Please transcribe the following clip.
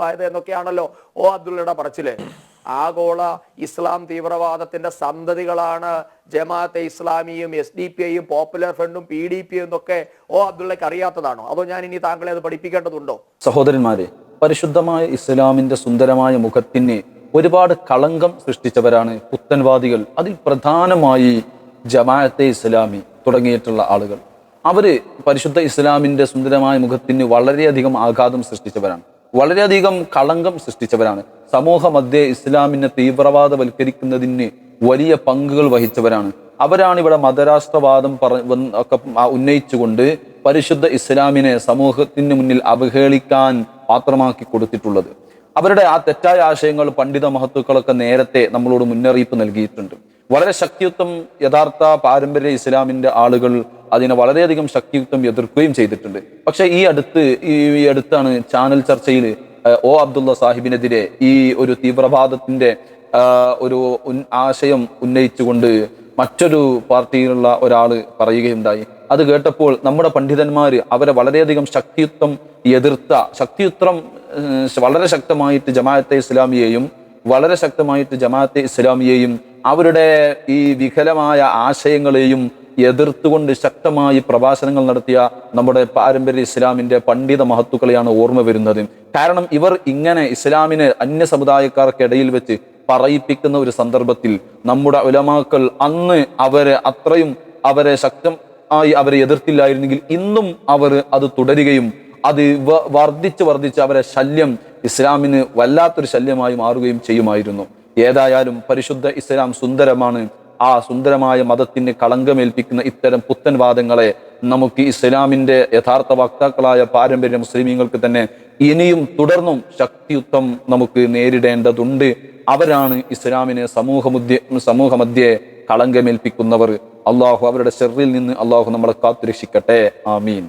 ആയത് എന്നൊക്കെയാണല്ലോ ഓ അബ്ദുള്ളയുടെ പറച്ചിൽ. ആഗോള ഇസ്ലാം തീവ്രവാദത്തിന്റെ സന്തതികളാണ് ജമാഅത്തെ ഇസ്ലാമിയും എസ് ഡി പി ഐയും പോപ്പുലർ ഫ്രണ്ടും പി ഡി പി എന്നൊക്കെ ഓ അബ്ദുള്ളക്ക് അറിയാത്തതാണോ? അതോ ഞാൻ ഇനി താങ്കളെ അത് പഠിപ്പിക്കേണ്ടതുണ്ടോ? സഹോദരന്മാരെ പരിശുദ്ധമായ ഇസ്ലാമിന്റെ സുന്ദരമായ മുഖത്തിന് ഒരുപാട് കളങ്കം സൃഷ്ടിച്ചവരാണ് പുത്തൻവാദികൾ. അതിൽ പ്രധാനമായി ജമാഅത്തെ ഇസ്ലാമി തുടങ്ങിയിട്ടുള്ള ആളുകൾ. അവർ പരിശുദ്ധ ഇസ്ലാമിന്റെ സുന്ദരമായ മുഖത്തിന് വളരെയധികം ആഘാതം സൃഷ്ടിച്ചവരാണ്. വളരെയധികം കളങ്കം സൃഷ്ടിച്ചവരാണ്. സമൂഹ മധ്യേ ഇസ്ലാമിനെ തീവ്രവാദവൽക്കരിക്കുന്നതിന് വലിയ പങ്കുകൾ വഹിച്ചവരാണ്. അവരാണ് ഇവിടെ മതരാഷ്ട്രവാദം പറ ഒക്കെ ഉന്നയിച്ചുകൊണ്ട് പരിശുദ്ധ ഇസ്ലാമിനെ സമൂഹത്തിന് മുന്നിൽ അവഹേളിക്കാൻ പാത്രമാക്കി കൊടുത്തിട്ടുള്ളത്. അവരുടെ ആ തെറ്റായ ആശയങ്ങൾ പണ്ഡിത മഹത്തുക്കളൊക്കെ നേരത്തെ നമ്മളോട് മുന്നറിയിപ്പ് നൽകിയിട്ടുണ്ട്. വളരെ ശക്തിയുക്തം യഥാർത്ഥ പാരമ്പര്യ ഇസ്ലാമിന്റെ ആളുകൾ അതിനെ വളരെയധികം ശക്തിയുക്തം എതിർക്കുകയും ചെയ്തിട്ടുണ്ട്. പക്ഷെ ഈ അടുത്ത് ഈ അടുത്താണ് ചാനൽ ചർച്ചയിൽ ഒ അബ്ദുള്ള സാഹിബിനെതിരെ ഈ ഒരു തീവ്രവാദത്തിന്റെ ഒരു ആശയം ഉന്നയിച്ചുകൊണ്ട് മറ്റൊരു പാർട്ടിയിലുള്ള ഒരാൾ പറയുകയുണ്ടായി. അത് കേട്ടപ്പോൾ നമ്മുടെ പണ്ഡിതന്മാർ അവരെ വളരെയധികം ശക്തിയുക്തം എതിർത്ത ശക്തിയുത്രം വളരെ ശക്തമായിട്ട് ജമാഅത്തെ ഇസ്ലാമിയെയും വളരെ ശക്തമായിട്ട് ജമാഅത്തെ ഇസ്ലാമിയെയും അവരുടെ ഈ വികലമായ ആശയങ്ങളെയും എതിർത്തുകൊണ്ട് ശക്തമായി പ്രഭാഷണങ്ങൾ നടത്തിയ നമ്മുടെ പാരമ്പര്യ ഇസ്ലാമിന്റെ പണ്ഡിത മഹത്തുക്കളെയാണ് ഓർമ്മ വരുന്നത്. കാരണം ഇവർ ഇങ്ങനെ ഇസ്ലാമിനെ അന്യ സമുദായക്കാർക്കിടയിൽ വെച്ച് പറയിപ്പിക്കുന്ന ഒരു സന്ദർഭത്തിൽ നമ്മുടെ ഉലമാക്കൾ അന്ന് അവരെ അത്രയും അവരെ ശക്തമായി അവരെ എതിർത്തില്ലായിരുന്നെങ്കിൽ ഇന്നും അവർ അത് തുടരുകയും അത് വർദ്ധിച്ച് വർദ്ധിച്ച് അവരെ ശല്യം ഇസ്ലാമിന് വല്ലാത്തൊരു ശല്യമായി മാറുകയും ചെയ്യുമായിരുന്നു. ഏതായാലും പരിശുദ്ധ ഇസ്ലാം സുന്ദരമാണ്. ആ സുന്ദരമായ മതത്തിന് കളങ്കമേൽപ്പിക്കുന്ന ഇത്തരം പുത്തൻവാദങ്ങളെ നമുക്ക് ഇസ്ലാമിന്റെ യഥാർത്ഥ വക്താക്കളായ പാരമ്പര്യ മുസ്ലിമീങ്ങൾക്ക് തന്നെ ഇനിയും തുടർന്നും ശക്തിയുദ്ധം നമുക്ക് നേരിടേണ്ടതുണ്ട്. അവരാണ് ഇസ്ലാമിനെ സമൂഹമുദ്യ സമൂഹമധ്യേ കളങ്കമേൽപ്പിക്കുന്നവർ. അള്ളാഹു അവരുടെ ഷെറിൽ നിന്ന് അള്ളാഹു നമ്മളെ കാത്തുരക്ഷിക്കട്ടെ. ആമീൻ.